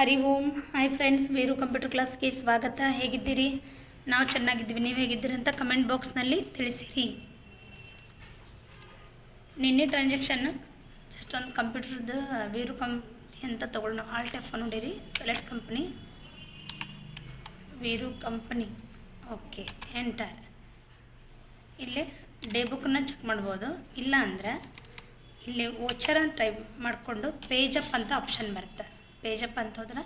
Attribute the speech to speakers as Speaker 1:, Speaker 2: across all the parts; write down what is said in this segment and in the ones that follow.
Speaker 1: Hari Om. Hi friends Veeru computer ಕ್ಲಾಸ್ಗೆ ಸ್ವಾಗತ. ಹೇಗಿದ್ದೀರಿ? ನಾವು ಚೆನ್ನಾಗಿದ್ದೀವಿ. ನೀವು ಹೇಗಿದ್ದೀರಿ ಅಂತ ಕಮೆಂಟ್ ಬಾಕ್ಸ್ನಲ್ಲಿ ತಿಳಿಸಿರಿ. ನಿನ್ನೆ ಟ್ರಾನ್ಸಾಕ್ಷನ್ ಜಸ್ಟ್ ಒಂದು ಕಂಪ್ಯೂಟರ್ದು ವೀರು ಕಂಪ್ನಿ ಅಂತ ತೊಗೊಂಡು ಹಾಲ್ ಟೆಫ್ ನೋಡಿರಿ. Select company Veeru company okay enter ಇಲ್ಲೇ ಡೇ ಬುಕ್ಕನ್ನ ಚೆಕ್ ಮಾಡ್ಬೋದು. ಇಲ್ಲ ಅಂದರೆ ಇಲ್ಲಿ ಓಚರ ಟೈಪ್ ಮಾಡಿಕೊಂಡು ಪೇಜಪ್ ಅಂತ ಆಪ್ಷನ್ ಬರುತ್ತೆ. ಪೇಜ್ ಅಪ್ ಅಂತ ಹೋದ್ರೆ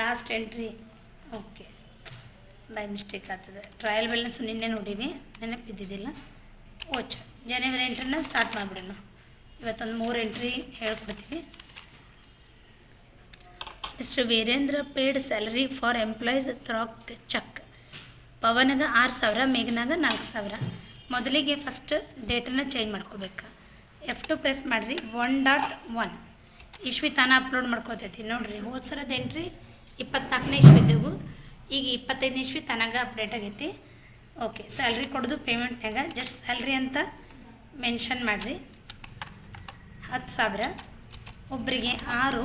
Speaker 1: last entry okay by mistake ಆಗ್ತದೆ. ಟ್ರಯಲ್ ಬ್ಯಾಲೆನ್ಸ್ ನಿನ್ನೆ ನೋಡೀವಿ. ನೆನಪಿದ್ದಿದ್ದಿಲ್ಲ ಓಚ ಜನವರಿ ಎಂಟ್ರಿನ ಸ್ಟಾರ್ಟ್ ಮಾಡಿಬಿಡೋಣ. ಇವತ್ತೊಂದು ಮೂರು ಎಂಟ್ರಿ ಹೇಳ್ಕೊಡ್ತೀವಿ. Mister Virendra paid salary for employees through cheque ಪವನಾಗ ಆರು ಸಾವಿರ, ಮೇಘನಾಗ ನಾಲ್ಕು ಸಾವಿರ. ಮೊದಲಿಗೆ ಫಸ್ಟ್ ಡೇಟನ್ನು ಚೇಂಜ್ ಮಾಡ್ಕೋಬೇಕು. ಎಫ್ ಟು ಪ್ರೆಸ್ ಮಾಡಿರಿ. ಒನ್ ಡಾಟ್ ಒನ್ ಇಶ್ವಿ ತಾನ ಅಪ್ಲೋಡ್ ಮಾಡ್ಕೋತೈತಿ. ನೋಡಿರಿ, ಹೋದ ಸರದ ಎಂಟ್ರಿ ಇಪ್ಪತ್ನಾಲ್ಕನೇ ಇಶ್ವಿದ್ದೆವು ಈಗ ಇಪ್ಪತ್ತೈದನೇ ಇಶ್ವಿ ತನಗ ಅಪ್ಡೇಟ್ ಆಗೈತಿ. ಓಕೆ ಸ್ಯಾಲ್ರಿ ಕೊಡೋದು ಪೇಮೆಂಟ್ನಾಗ ಜಸ್ಟ್ ಸ್ಯಾಲ್ರಿ ಅಂತ ಮೆನ್ಷನ್ ಮಾಡಿರಿ. ಹತ್ತು ಸಾವಿರ. ಒಬ್ಬರಿಗೆ ಆರು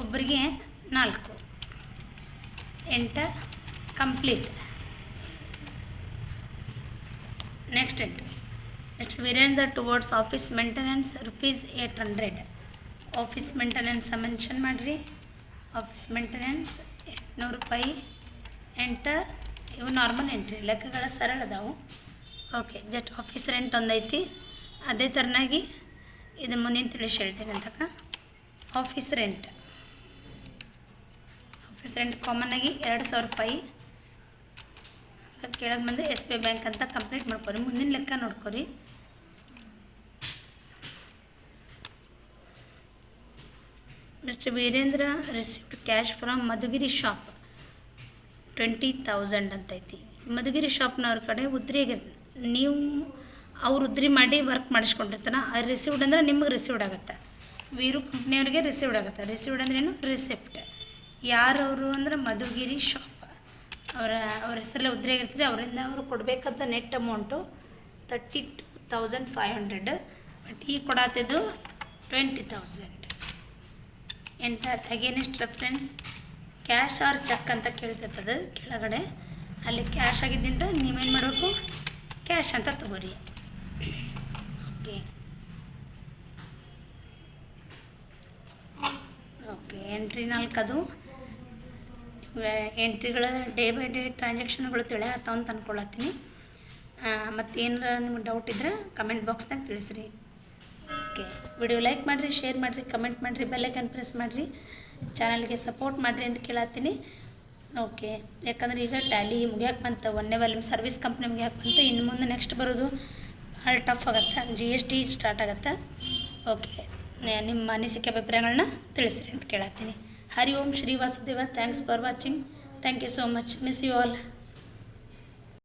Speaker 1: ಒಬ್ಬರಿಗೆ ನಾಲ್ಕು. Enter complete next entry. Next Virendra towards office maintenance rupees eight hundred office maintenance mention ಮಾಡಿರಿ ಆಫೀಸ್ ಮೇಂಟೆನೆನ್ಸ್ ಎಂಟುನೂರು ರೂಪಾಯಿ ಎಂಟರ್ ಇವು ನಾರ್ಮಲ್ ಎಂಟ್ರಿ ಲೆಕ್ಕಗಳ ಸರಳ ಅದಾವು ಓಕೆ ಜಸ್ಟ್ ಆಫೀಸ್ ರೆಂಟ್ ಒಂದೈತಿ ಅದೇ ಥರನಾಗಿ ಇದು ಮುಂದಿನ ತಿಳಿಸಿ ಹೇಳ್ತೀನಿ ಅಂತಕ office rent office rent common ಆಗಿ ಎರಡು ಸಾವಿರ ರೂಪಾಯಿ ಕೆಳಗೆ ಬಂದು, ಎಸ್ ಬಿ ಐ ಬ್ಯಾಂಕ್ ಅಂತ ಕಂಪ್ಲೀಟ್ ಮಾಡ್ಕೊರಿ, ಮುಂದಿನ ಲೆಕ್ಕ ನೋಡ್ಕೊರಿ. Mister Virendra received cash from Madhugiri shop twenty thousand ಅಂತೈತಿ ಮಧುಗಿರಿ ಶಾಪ್ನವ್ರ ಕಡೆ ಉದ್ರಿಗೆ ನೀವು ಅವ್ರು ಉದ್ರಿ ಮಾಡಿ ವರ್ಕ್ ಮಾಡಿಸ್ಕೊಂಡಿರ್ತಾನ ಆ ರಿಸೀವ್ಡ್ ಅಂದ್ರೆ ನಿಮಗೆ ರಿಸೀವ್ಡ್ ಆಗುತ್ತೆ. ವೀರು ಕಂಪ್ನಿಯವ್ರಿಗೆ ರಿಸೀವ್ಡ್ ಆಗುತ್ತೆ. ರಿಸೀವ್ಡ್ ಅಂದ್ರೇನು ರಿಸಿಪ್ಟ್ ಯಾರವರು ಅಂದ್ರೆ ಮಧುಗಿರಿ ಶಾಪ್ ಅವರ, ಅವ್ರ ಹೆಸರಲ್ಲೇ ಉದ್ರೆಗೆ ಇರ್ತಾರೆ ಅವರಿಂದ ಅವರು ಕೊಡಬೇಕಂತ net amount thirty two thousand five hundred but ಈಗ ಕೊಡತ್ತಿದ್ದು twenty thousand enter against reference cash or cheque ಅಂತ ಕೇಳ್ತಿರ್ತದೆ ಕೆಳಗಡೆ. ಅಲ್ಲಿ ಕ್ಯಾಶ್ ಆಗಿದ್ದಿಂದ ನೀವೇನು ಮಾಡಬೇಕು? ಕ್ಯಾಶ್ ಅಂತ ತಗೋರಿ. ಓಕೆ ಓಕೆ ಎಂಟ್ರಿ ನಾಲ್ಕದು. ಎಂಟ್ರಿಗಳ ಡೇ ಬೈ ಡೇ ಟ್ರಾನ್ಸಾಕ್ಷನ್ಗಳು ತಿಳಿಯತ್ತಾವ ಅಂತ ಅಂದ್ಕೊಳತ್ತೀನಿ ಮತ್ತು ಏನಾರ ನಿಮ್ಗೆ ಡೌಟ್ ಇದ್ರೆ ಕಮೆಂಟ್ ಬಾಕ್ಸ್ನಾಗ ತಿಳಿಸ್ರಿ. ಓಕೆ ವಿಡಿಯೋ ಲೈಕ್ ಮಾಡಿರಿ ಶೇರ್ ಮಾಡಿರಿ ಕಮೆಂಟ್ ಮಾಡಿರಿ ಬೆಲ್ಲೈಕನ್ ಪ್ರೆಸ್ ಮಾಡಿರಿ. ಚಾನಲ್ಗೆ ಸಪೋರ್ಟ್ ಮಾಡಿರಿ ಅಂತ ಕೇಳತ್ತೀನಿ ಓಕೆ ಯಾಕಂದ್ರೆ ಈಗ ಟ್ಯಾಲಿ ಮುಗಿಯಕ್ಕೆ ಬಂತು ಒನ್ನೆ ವಾಲ್ಯೂಮ್ ಸರ್ವಿಸ್ ಕಂಪ್ನಿ ಮುಗಿಯಕ್ಕೆ ಬಂತು, ಇನ್ನು ಮುಂದೆ ನೆಕ್ಸ್ಟ್ ಬರೋದು ಭಾಳ ಟಫ್ ಆಗುತ್ತೆ ಜಿ ಎಸ್ ಟಿ ಸ್ಟಾರ್ಟ್ ಆಗುತ್ತೆ. ಓಕೆ ನಿಮ್ಮ ಅನಿಸಿಕೆ ಅಭಿಪ್ರಾಯಗಳನ್ನ ತಿಳಿಸ್ರಿ ಅಂತ ಕೇಳತ್ತೀನಿ Hari Om Shri Vasudev thanks for watching thank you so much miss you all